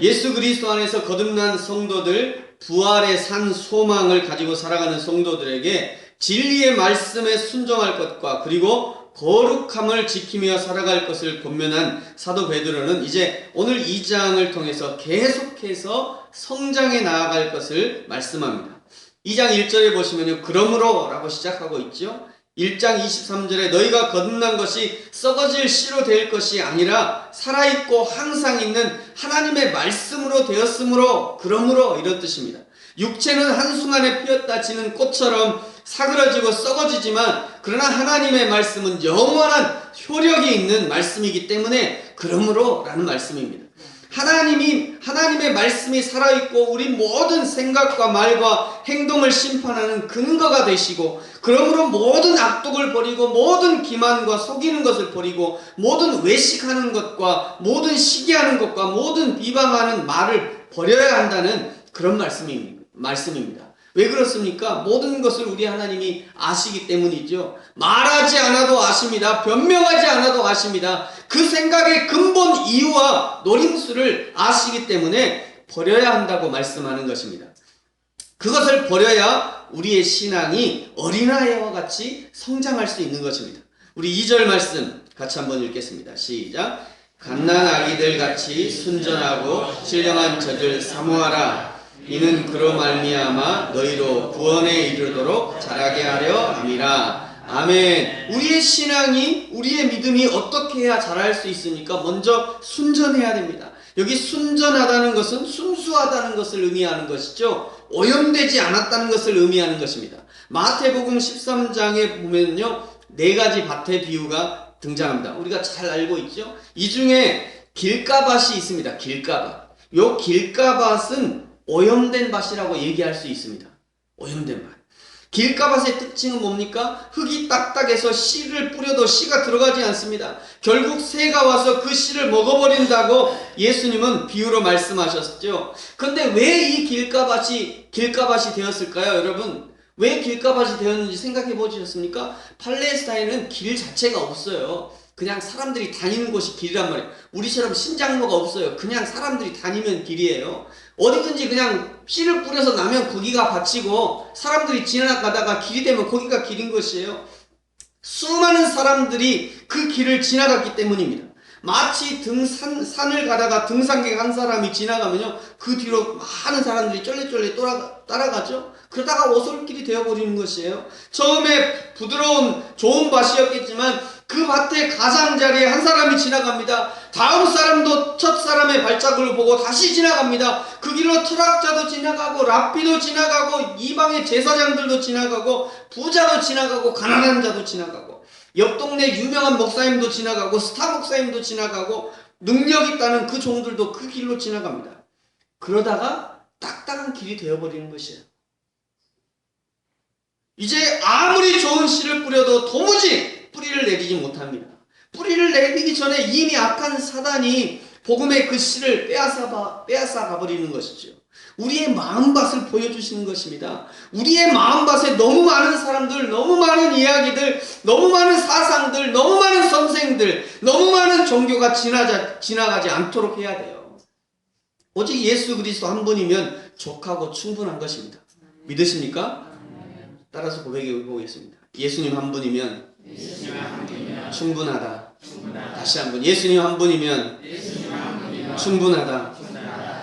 예수 그리스도 안에서 거듭난 성도들, 부활의 산 소망을 가지고 살아가는 성도들에게 진리의 말씀에 순종할 것과 그리고 거룩함을 지키며 살아갈 것을 권면한 사도 베드로는 이제 오늘 2장을 통해서 계속해서 성장해 나아갈 것을 말씀합니다. 2장 1절에 보시면요. 그러므로 라고 시작하고 있죠. 1장 23절에 너희가 거듭난 것이 썩어질 씨로 될 것이 아니라 살아있고 항상 있는 하나님의 말씀으로 되었으므로 그러므로 이런 뜻입니다. 육체는 한순간에 피었다 지는 꽃처럼 사그러지고 썩어지지만 그러나 하나님의 말씀은 영원한 효력이 있는 말씀이기 때문에 그러므로 라는 말씀입니다. 하나님이 하나님의 말씀이 살아 있고 우리 모든 생각과 말과 행동을 심판하는 근거가 되시고 그러므로 모든 악독을 버리고 모든 기만과 속이는 것을 버리고 모든 외식하는 것과 모든 시기하는 것과 모든 비방하는 말을 버려야 한다는 그런 말씀입니다. 왜 그렇습니까? 모든 것을 우리 하나님이 아시기 때문이죠. 말하지 않아도 아십니다. 변명하지 않아도 아십니다. 그 생각의 근본 이유와 노림수를 아시기 때문에 버려야 한다고 말씀하는 것입니다. 그것을 버려야 우리의 신앙이 어린아이와 같이 성장할 수 있는 것입니다. 우리 2절 말씀 같이 한번 읽겠습니다. 시작. 갓난 아기들 같이 순전하고 신령한 젖을 사모하라. 이는 그로 말미암아 너희로 구원에 이르도록 자라게 하려 함이라. 아멘. 우리의 신앙이 우리의 믿음이 어떻게 해야 자랄 수 있습니까? 먼저 순전해야 됩니다. 여기 순전하다는 것은 순수하다는 것을 의미하는 것이죠. 오염되지 않았다는 것을 의미하는 것입니다. 마태복음 13장에 보면요. 네 가지 밭의 비유가 등장합니다. 우리가 잘 알고 있죠? 이 중에 길가밭이 있습니다. 길가밭. 요 길가밭은 오염된 밭이라고 얘기할 수 있습니다. 오염된 밭. 길가밭의 특징은 뭡니까? 흙이 딱딱해서 씨를 뿌려도 씨가 들어가지 않습니다. 결국 새가 와서 그 씨를 먹어버린다고 예수님은 비유로 말씀하셨죠. 근데 왜 이 길가밭이 길가밭이 되었을까요, 여러분? 왜 길가밭이 되었는지 생각해 보셨습니까? 팔레스타인은 길 자체가 없어요. 그냥 사람들이 다니는 곳이 길이란 말이에요. 우리처럼 신장로가 없어요. 그냥 사람들이 다니면 길이에요. 어디든지 그냥 씨를 뿌려서 나면 거기가 밭이고 사람들이 지나가다가 길이 되면 거기가 길인 것이에요. 수많은 사람들이 그 길을 지나갔기 때문입니다. 마치 등산 산을 가다가 등산객 한 사람이 지나가면요 그 뒤로 많은 사람들이 쫄래쫄래 따라, 따라가죠. 그러다가 오솔길이 되어버리는 것이에요. 처음에 부드러운 좋은 밭이었겠지만 그 밭의 가장자리에 한 사람이 지나갑니다. 다음 사람도 첫 사람의 발자국을 보고 다시 지나갑니다. 그 길로 트럭자도 지나가고 랍비도 지나가고 이방의 제사장들도 지나가고 부자도 지나가고 가난한 자도 지나가고 옆 동네 유명한 목사님도 지나가고 스타 목사님도 지나가고 능력 있다는 그 종들도 그 길로 지나갑니다. 그러다가 딱딱한 길이 되어버리는 것이에요. 이제 아무리 좋은 씨를 뿌려도 도무지 뿌리를 내리지 못합니다. 뿌리를 내리기 전에 이미 악한 사단이 복음의 그 씨를 빼앗아, 빼앗아 가버리는 것이죠. 우리의 마음밭을 보여주시는 것입니다. 우리의 마음밭에 너무 많은 사람들, 너무 많은 이야기들, 너무 많은 사상들, 너무 많은 선생들, 너무 많은 종교가 지나자, 지나가지 않도록 해야 돼요. 오직 예수 그리스도 한 분이면 족하고 충분한 것입니다. 믿으십니까? 따라서 고백해 보겠습니다. 예수님 한 분이면 충분하다. 다시 한 번. 예수님 한 분이면 충분하다.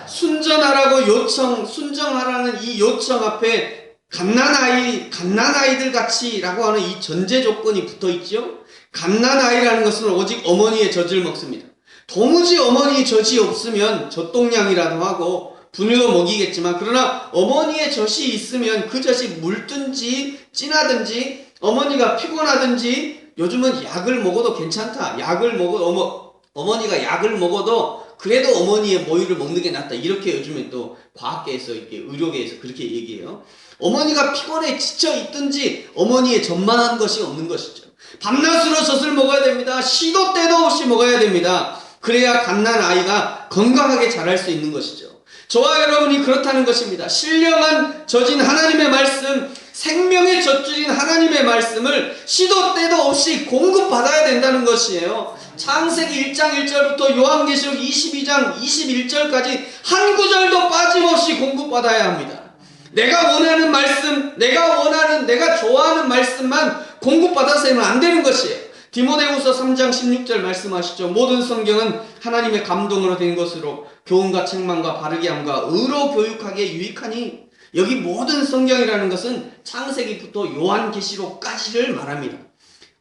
순전하라고 요청, 순정하라는 이 요청 앞에 갓난아이, 갓난아이들 같이라고 하는 이 전제 조건이 붙어 있죠? 갓난아이라는 것은 오직 어머니의 젖을 먹습니다. 도무지 어머니의 젖이 없으면 젖동량이라도 하고 분유도 먹이겠지만 그러나 어머니의 젖이 있으면 그 젖이 물든지 진하든지 어머니가 피곤하든지 요즘은 약을 먹어도 괜찮다. 약을 먹어 어머 어머니가 약을 먹어도 그래도 어머니의 모유를 먹는 게 낫다. 이렇게 요즘에 또 과학계에서 이렇게 의료계에서 그렇게 얘기해요. 어머니가 피곤해 지쳐 있든지 어머니의 전만한 것이 없는 것이죠. 밤낮으로 젖을 먹어야 됩니다. 시도 때도 없이 먹어야 됩니다. 그래야 갓난 아이가 건강하게 자랄 수 있는 것이죠. 저와 여러분이 그렇다는 것입니다. 신령한 젖인 하나님의 말씀, 생명의 젖줄인 하나님의 말씀을 시도 때도 없이 공급받아야 된다는 것이에요. 창세기 1장 1절부터 요한계시록 22장 21절까지 한 구절도 빠짐없이 공급받아야 합니다. 내가 원하는 말씀, 내가 원하는, 내가 좋아하는 말씀만 공급받아서는 안 되는 것이에요. 디모데후서 3장 16절 말씀하시죠. 모든 성경은 하나님의 감동으로 된 것으로 교훈과 책망과 바르게 함과 의로 교육하기에 유익하니 여기 모든 성경이라는 것은 창세기부터 요한계시록까지를 말합니다.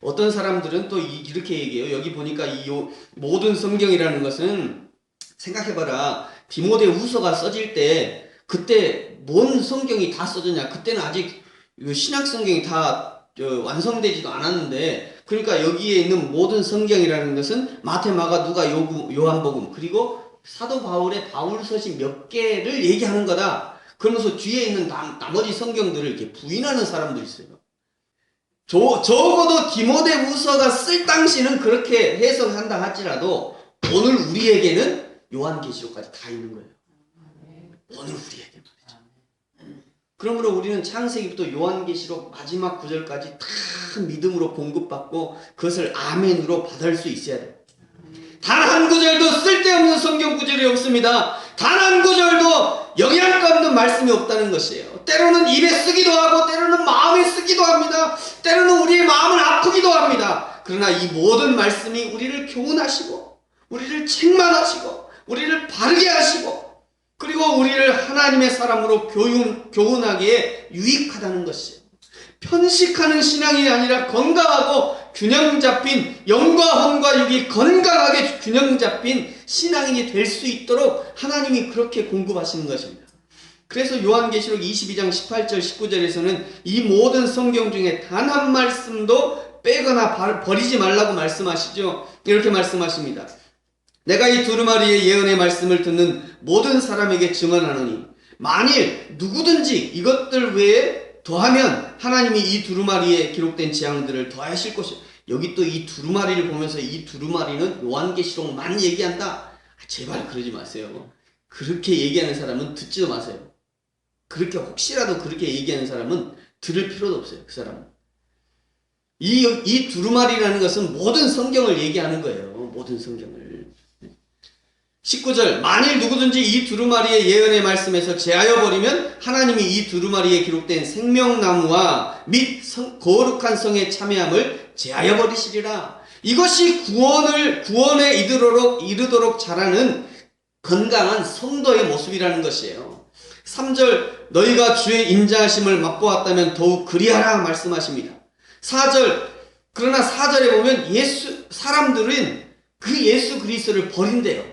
어떤 사람들은 또 이- 이렇게 얘기해요. 여기 보니까 이 요- 모든 성경이라는 것은 생각해봐라. 디모데 후서가 써질 때 그때 뭔 성경이 다 써졌냐? 그때는 아직 이 신약 성경이 다 저, 완성되지도 않았는데 그러니까 여기에 있는 모든 성경이라는 것은 마태, 마가, 누가, 요한복음 그리고 사도 바울의 바울 서신 몇 개를 얘기하는 거다. 그러면서 뒤에 있는 나, 나머지 성경들을 이렇게 부인하는 사람도 있어요. 저, 적어도 디모데 후서가 쓸 당시는 그렇게 해석한다 할지라도 오늘 우리에게는 요한계시록까지 다 있는 거예요. 오늘 우리에게 말이죠. 그러므로 우리는 창세기부터 요한계시록 마지막 구절까지 다 믿음으로 공급받고 그것을 아멘으로 받을 수 있어야 돼요. 단 한 구절도 쓸데없는 성경 구절이 없습니다. 단 한 구절도 없는 말씀이 없다는 것이에요. 때로는 입에 쓰기도 하고 때로는 마음에 쓰기도 합니다. 때로는 우리의 마음은 아프기도 합니다. 그러나 이 모든 말씀이 우리를 교훈하시고 우리를 책망하시고 우리를 바르게 하시고 그리고 우리를 하나님의 사람으로 교훈, 교훈하기에 유익하다는 것이에요. 편식하는 신앙이 아니라 건강하고 균형 잡힌 영과 혼과 육이 건강하게 균형 잡힌 신앙인이 될 수 있도록 하나님이 그렇게 공급하시는 것입니다. 그래서 요한계시록 22장 18절 19절에서는 이 모든 성경 중에 단 한 말씀도 빼거나 바- 버리지 말라고 말씀하시죠. 이렇게 말씀하십니다. 내가 이 두루마리의 예언의 말씀을 듣는 모든 사람에게 증언하노니 만일 누구든지 이것들 외에 더하면 하나님이 이 두루마리에 기록된 재앙들을 더하실 것이 여기 또 이 두루마리를 보면서 이 두루마리는 요한계시록만 얘기한다. 아, 제발 그러지 마세요. 그렇게 얘기하는 사람은 듣지도 마세요. 그렇게 혹시라도 그렇게 얘기하는 사람은 들을 필요도 없어요. 그 사람은. 이, 이 두루마리라는 것은 모든 성경을 얘기하는 거예요. 모든 성경을. 19절 만일 누구든지 이 두루마리의 예언의 말씀에서 제하여 버리면 하나님이 이 두루마리에 기록된 생명나무와 및 성- 거룩한 성의 참여함을 제하여 버리시리라. 이것이 구원을 구원에 이르도록 이르도록 자라는 건강한 성도의 모습이라는 것이에요. 3절 너희가 주의 인자하심을 맛보았다면 더욱 그리하라 말씀하십니다. 4절 그러나 4절에 보면 예수 사람들은 그 예수 그리스도를 버린대요.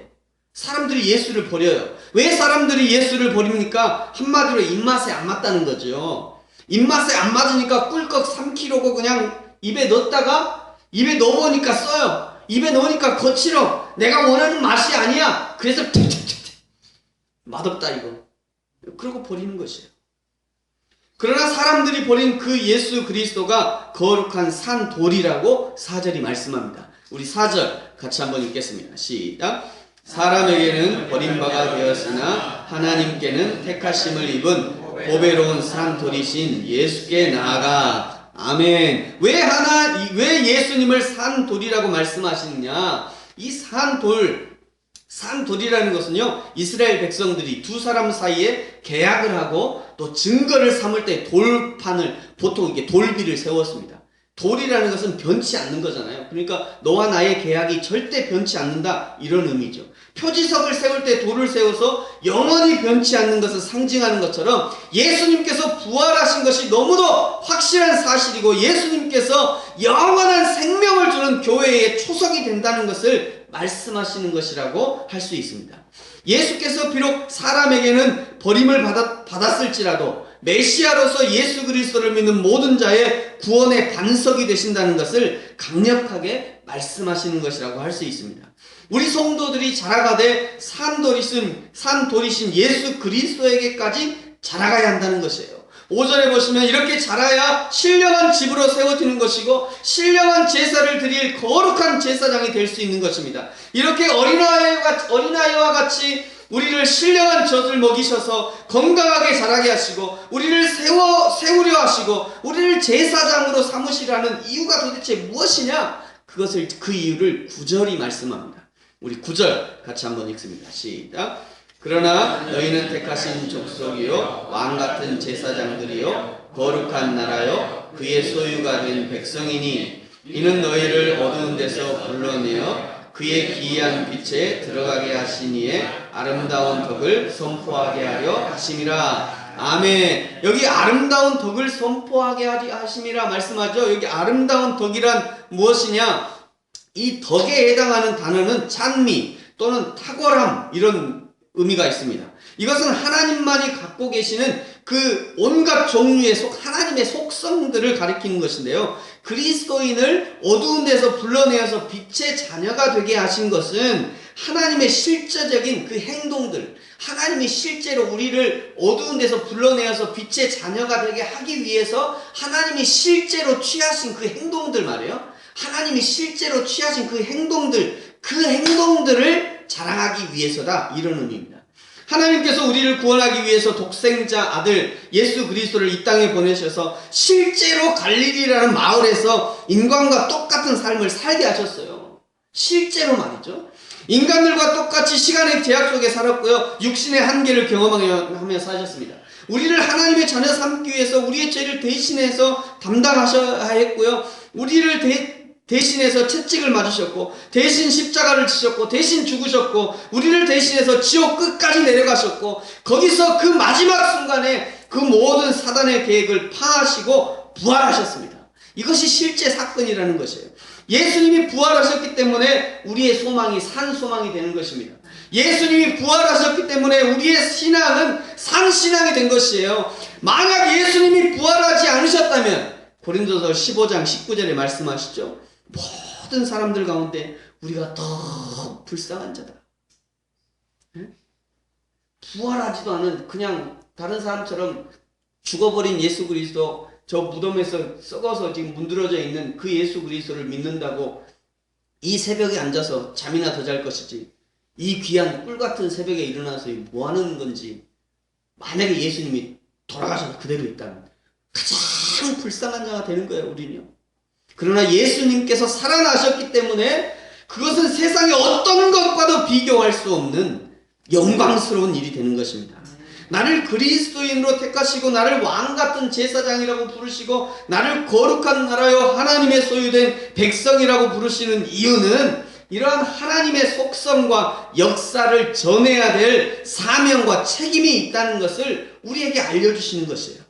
사람들이 예수를 버려요. 왜 사람들이 예수를 버립니까? 한마디로 입맛에 안 맞다는 거죠. 입맛에 안 맞으니까 꿀꺽 3kg고 그냥 입에 넣었다가 입에 넣어보니까 써요. 입에 넣으니까 거칠어. 내가 원하는 맛이 아니야. 그래서 맛없다 이거. 그러고 버리는 것이에요. 그러나 사람들이 버린 그 예수 그리스도가 거룩한 산 돌이라고 사절이 말씀합니다. 우리 사절 같이 한번 읽겠습니다. 시작. 사람에게는 버림바가 되었으나 하나님께는 택하심을 입은 보배로운 산 돌이신 예수께 나아가 아멘. 왜 하나 이- 왜 예수님을 산 돌이라고 말씀하시느냐? 이 산 돌, 산 돌이라는 것은요 이스라엘 백성들이 두 사람 사이에 계약을 하고 또 증거를 삼을 때 돌판을 보통 이게 돌비를 세웠습니다. 돌이라는 것은 변치 않는 거잖아요. 그러니까 너와 나의 계약이 절대 변치 않는다 이런 의미죠. 표지석을 세울 때 돌을 세워서 영원히 변치 않는 것을 상징하는 것처럼 예수님께서 부활하신 것이 너무도 확실한 사실이고 예수님께서 영원한 생명을 주는 교회의 초석이 된다는 것을 말씀하시는 것이라고 할 수 있습니다. 예수께서 비록 사람에게는 버림을 받았, 받았을지라도 메시아로서 예수 그리스도를 믿는 모든 자의 구원의 반석이 되신다는 것을 강력하게 말씀하시는 것이라고 할 수 있습니다. 우리 성도들이 자라가되 산돌이신 산돌이신 예수 그리스도에게까지 자라가야 한다는 것이에요. 5절에 보시면 이렇게 자라야 신령한 집으로 세워지는 것이고 신령한 제사를 드릴 거룩한 제사장이 될 수 있는 것입니다. 이렇게 어린아이와, 어린아이와 같이 우리를 신령한 젖을 먹이셔서 건강하게 자라게 하시고 우리를 세워 세우려 하시고 우리를 제사장으로 삼으시라는 이유가 도대체 무엇이냐? 그것을 그 이유를 구절이 말씀합니다. 우리 구절 같이 한번 읽습니다. 시작. 그러나 너희는 택하신 족속이요 왕 같은 제사장들이요 거룩한 나라요 그의 소유가 된 백성이니 이는 너희를 어두운 데서 불러내어 그의 기이한 빛에 들어가게 하시니에 아름다운 덕을 선포하게 하려 하심이라. 아멘. 여기 아름다운 덕을 선포하게 하심이라 말씀하죠. 여기 아름다운 덕이란 무엇이냐? 이 덕에 해당하는 단어는 찬미 또는 탁월함 이런 의미가 있습니다. 이것은 하나님만이 갖고 계시는 그 온갖 종류의 속 하나님의 속성들을 가리키는 것인데요. 그리스도인을 어두운 데서 불러내어서 빛의 자녀가 되게 하신 것은 하나님의 실제적인 그 행동들, 하나님이 실제로 우리를 어두운 데서 불러내어서 빛의 자녀가 되게 하기 위해서 하나님이 실제로 취하신 그 행동들 말이에요. 하나님이 실제로 취하신 그 행동들, 그 행동들을 자랑하기 위해서다. 이런 의미입니다. 하나님께서 우리를 구원하기 위해서 독생자 아들 예수 그리스도를 이 땅에 보내셔서 실제로 갈릴리라는 마을에서 인간과 똑같은 삶을 살게 하셨어요. 실제로 말이죠. 인간들과 똑같이 시간의 제약 속에 살았고요. 육신의 한계를 경험하며 사셨습니다. 우리를 하나님의 자녀 삼기 위해서 우리의 죄를 대신해서 담당하셔야 했고요. 우리를 대, 대신해서 채찍을 맞으셨고 대신 십자가를 지셨고 대신 죽으셨고 우리를 대신해서 지옥 끝까지 내려가셨고 거기서 그 마지막 순간에 그 모든 사단의 계획을 파하시고 부활하셨습니다. 이것이 실제 사건이라는 것이에요. 예수님이 부활하셨기 때문에 우리의 소망이 산 소망이 되는 것입니다. 예수님이 부활하셨기 때문에 우리의 신앙은 산 신앙이 된 것이에요. 만약 예수님이 부활하지 않으셨다면 고린도서 15장 19절에 말씀하시죠. 모든 사람들 가운데 우리가 더 불쌍한 자다. 응? 부활하지도 않은 그냥 다른 사람처럼 죽어버린 예수 그리스도 저 무덤에서 썩어서 지금 문드러져 있는 그 예수 그리스도를 믿는다고 이 새벽에 앉아서 잠이나 더 잘 것이지 이 귀한 꿀 같은 새벽에 일어나서 뭐 하는 건지 만약에 예수님이 돌아가셔서 그대로 있다면 가장 불쌍한 자가 되는 거예요 우리는요. 그러나 예수님께서 살아나셨기 때문에 그것은 세상의 어떤 것과도 비교할 수 없는 영광스러운 일이 되는 것입니다. 나를 그리스도인으로 택하시고 나를 왕 같은 제사장이라고 부르시고 나를 거룩한 나라요 하나님의 소유된 백성이라고 부르시는 이유는 이러한 하나님의 속성과 역사를 전해야 될 사명과 책임이 있다는 것을 우리에게 알려주시는 것이에요.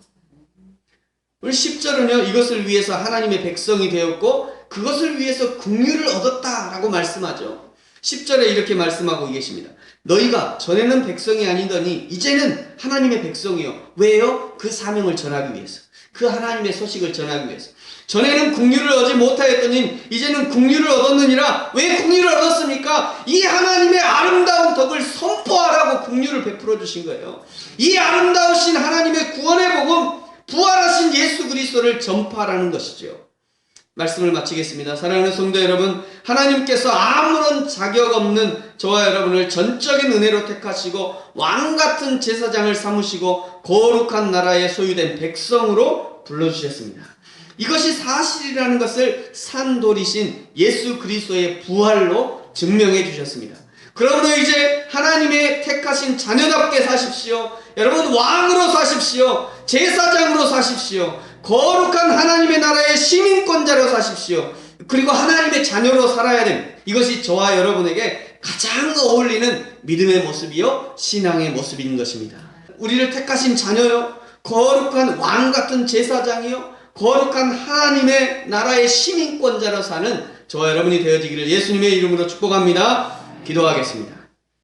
오늘 10절은요, 이것을 위해서 하나님의 백성이 되었고, 그것을 위해서 긍휼을 얻었다라고 말씀하죠. 10절에 이렇게 말씀하고 계십니다. 너희가 전에는 백성이 아니더니, 이제는 하나님의 백성이요. 왜요? 그 사명을 전하기 위해서. 그 하나님의 소식을 전하기 위해서. 전에는 국류를 얻지 못하였더니 이제는 국류를 얻었느니라 왜 국류를 얻었습니까? 이 하나님의 아름다운 덕을 선포하라고 국류를 베풀어 주신 거예요. 이 아름다우신 하나님의 구원의 복음 부활하신 예수 그리스도를 전파하라는 것이죠. 말씀을 마치겠습니다. 사랑하는 성도 여러분, 하나님께서 아무런 자격 없는 저와 여러분을 전적인 은혜로 택하시고 왕 같은 제사장을 삼으시고 거룩한 나라에 소유된 백성으로 불러주셨습니다. 이것이 사실이라는 것을 산돌이신 예수 그리스도의 부활로 증명해 주셨습니다. 그러므로 이제 하나님의 택하신 자녀답게 사십시오. 여러분 왕으로 사십시오. 제사장으로 사십시오. 거룩한 하나님의 나라의 시민권자로 사십시오. 그리고 하나님의 자녀로 살아야 됩니다. 이것이 저와 여러분에게 가장 어울리는 믿음의 모습이요 신앙의 모습인 것입니다. 우리를 택하신 자녀요 거룩한 왕 같은 제사장이요 거룩한 하나님의 나라의 시민권자로 사는 저와 여러분이 되어지기를 예수님의 이름으로 축복합니다. 기도하겠습니다.